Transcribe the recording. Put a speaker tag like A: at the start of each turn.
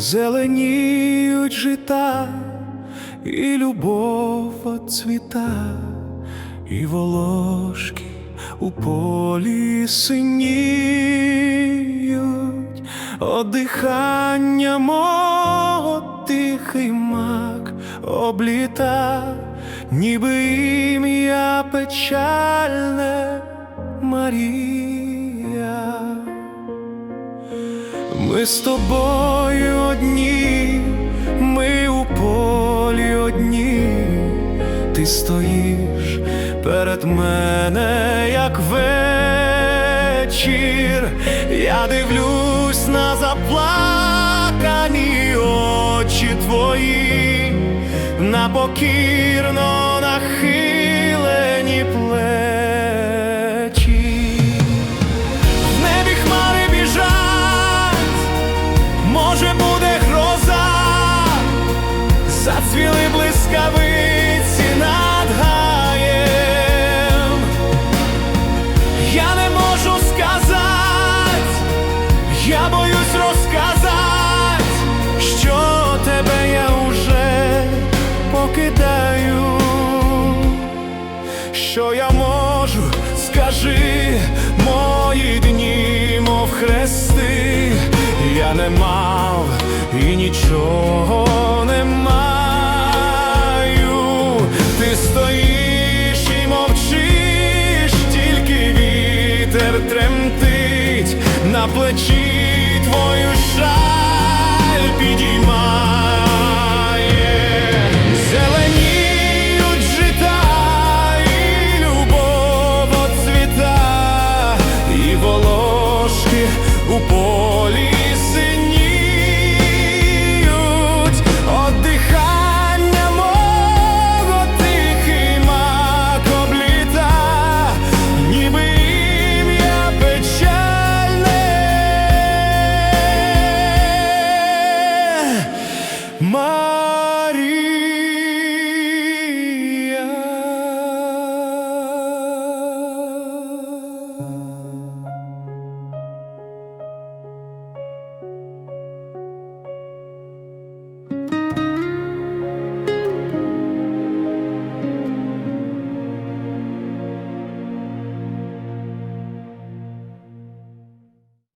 A: зеленіють жита, і любов оцвіта, і волошки у полі синіють, одихання мого тихий мак обліта, ніби ім'я печальне Марія. Ми з тобою одні, ми у полі одні, ти стоїш перед мене, як вечір, я дивлюсь на заплакані очі твої, на покірно нахилені блискавиці над гаєм. Я не можу сказати, я боюсь розказати, що тебе я уже покидаю. Що я можу, скажи, мої дні, мов хрести, я не мав і нічого Ci twoją szal widzi ma. My